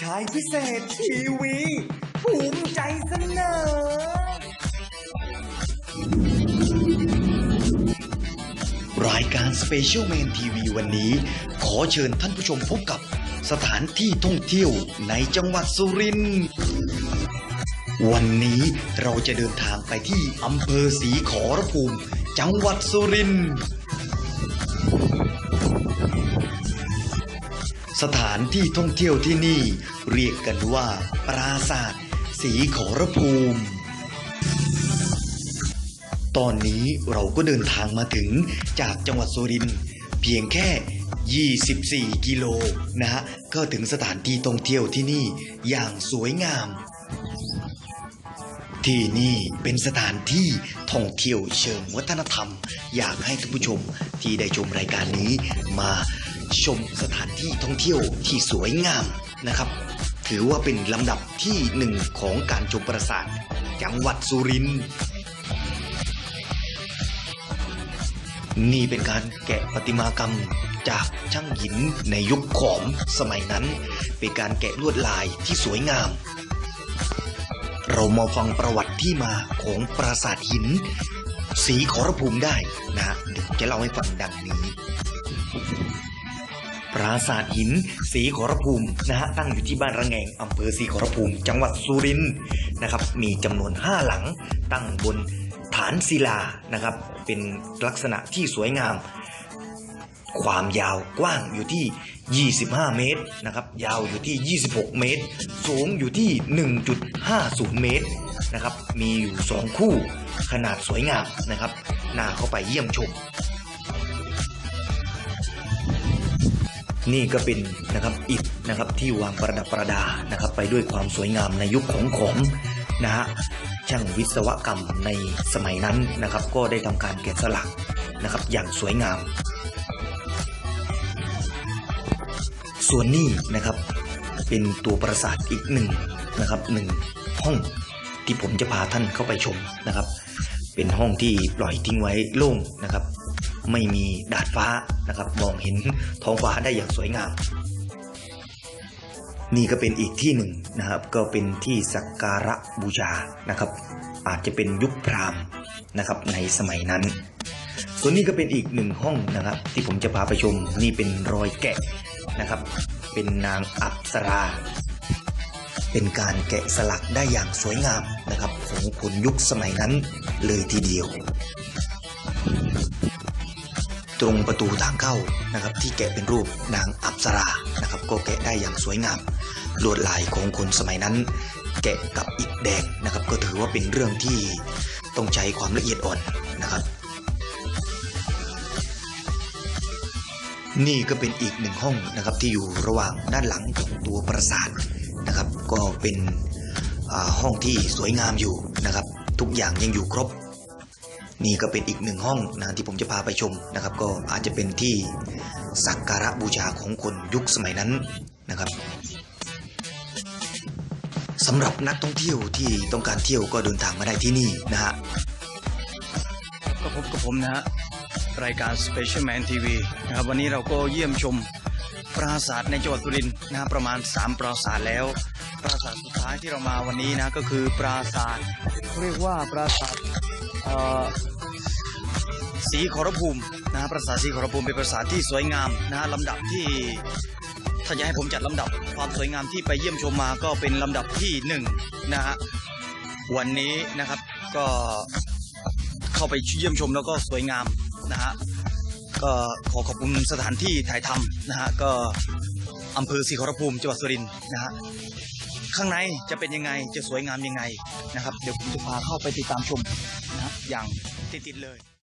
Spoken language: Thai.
ชายพิเศษทีวีภูมิใจเสนอ รายการ Special Man TV วันนี้ ขอเชิญท่านผู้ชมพบกับสถานที่ท่องเที่ยวในจังหวัดสุรินทร์วันนี้เราจะเดินทางไปที่อำเภอศรีขอรภูมิ จังหวัดสุรินทร์ สถานที่ท่องเที่ยวที่นี่เรียกกันว่า ปราสาทศรีขอรภูมิ ตอนนี้เราก็เดินทางมาถึงจากจังหวัดสุรินทร์เพียงแค่ 24 กิโลนะฮะ ก็ถึงสถานที่ท่องเที่ยวที่นี่อย่างสวยงาม ที่นี่เป็นสถานที่ท่องเที่ยวเชิงวัฒนธรรม อยากให้ท่านผู้ชมที่ได้ชมรายการนี้มา ชมสถานที่ท่องเที่ยวที่สวยงามนะครับ ถือว่าเป็นลำดับที่หนึ่งของการชมปราสาทจังหวัดสุรินทร์นี่เป็นการแกะประติมากรรมจากช่างหินในยุคขอมสมัยนั้น เป็นการแกะลวดลายที่สวยงาม เรามาฟังประวัติที่มาของปราสาทหิน สีขอรภูมิได้นะฮะเดี๋ยวจะเล่าให้ฟังดังนี้ ปราสาทหินสีขอรภูมินะฮะตั้งอยู่ที่บ้านระแงงอำเภอสีขอรภูมิ จังหวัดสุรินทร์นะครับ มีจำนวน 5 หลังตั้งบนฐานศิลานะครับ เป็นลักษณะที่สวยงาม ความยาวกว้างอยู่ที่ 25 เมตรนะครับ ยาวอยู่ที่ 26 เมตร สูงอยู่ที่ 1.50 เมตรนะครับ มีอยู่ 2 คู่ขนาดสวยงามนะครับน่าเข้าไปเยี่ยมชม นี่ก็เป็นนะครับอิฐนะครับที่วางประดับประดานะครับ ไปด้วยความสวยงามในยุคของขอมนะฮะช่างวิศวกรรมในสมัยนั้นนะครับ ก็ได้ทำการแกะสลักนะครับ อย่างสวยงาม ส่วนนี้นะครับเป็นตัวปราสาทอีกหนึ่งนะครับหนึ่งห้องที่ผมจะพาท่านเข้าไปชมนะครับ เป็นห้องที่ปล่อยทิ้งไว้โล่งนะครับ ไม่มีดาดฟ้านะครับมองเห็นท้องฟ้าได้อย่างสวยงาม นี่ก็เป็นอีกที่หนึ่งนะครับ ก็เป็นที่สักการะบูชานะครับ อาจจะเป็นยุคพราหมณ์นะครับในสมัยนั้น ส่วนนี้ก็เป็นอีกหนึ่งห้องนะครับ ที่ผมจะพาไปชมนี่เป็นรอยแกะนะครับ เป็นนางอัปสราเป็นการแกะสลักได้อย่างสวยงามนะครับ ของคนยุคสมัยนั้นเลยทีเดียว ตรงประตูทางเข้านะครับที่แกะเป็นรูปนางอัปสรานะครับก็แกะได้อย่างสวยงาม ลวดลายของคนสมัยนั้น แกะกับอิฐแดงนะครับก็ถือว่าเป็นเรื่องที่ต้องใช้ความละเอียดอ่อนนะครับ นี่ก็เป็นอีกหนึ่งห้องนะครับที่อยู่ระหว่างด้านหลังของตัวปราสาทนะครับ ก็เป็นห้องที่สวยงามอยู่นะครับ ทุกอย่างยังอยู่ครบ นี่ก็เป็นอีกหนึ่งห้องนะที่ผมจะพาไปชมนะครับ ก็อาจจะเป็นที่สักการะบูชาของคนยุคสมัยนั้นนะครับสำหรับนักท่องเที่ยวที่ต้องการเที่ยวก็เดินทางมาได้ที่นี่นะฮะก็พบกับผมนะฮะรายการ Special Man TV นะครับวันนี้เราก็เยี่ยมชมปราสาทในจังหวัดสุรินทร์นะฮะประมาณ 3 ปราสาทแล้ว ปราสาทสุดท้ายที่เรามาวันนี้นะก็คือปราสาท เรียกว่าปราสาทเอ่อศรีขอรภูมินะฮะปราสาทศรีขอรภูมิเป็นปราสาทที่สวยงามนะฮะลำดับที่ถ้าจะให้ผมจัดลำดับความสวยงามที่ไปเยี่ยมชมมาก็เป็นลำดับที่หนึ่งนะฮะวันนี้นะครับก็เข้าไปเยี่ยมชมแล้วก็สวยงามนะฮะก็ขอขอบคุณสถานที่ถ่ายทำนะฮะก็อำเภอศรีขอรภูมิจังหวัดสุรินทร์นะฮะ ข้างในจะเป็นยังไงจะสวยงามยังไงนะครับ เดี๋ยวผมจะพาเข้าไปติดตามชมนะอย่างติดๆเลย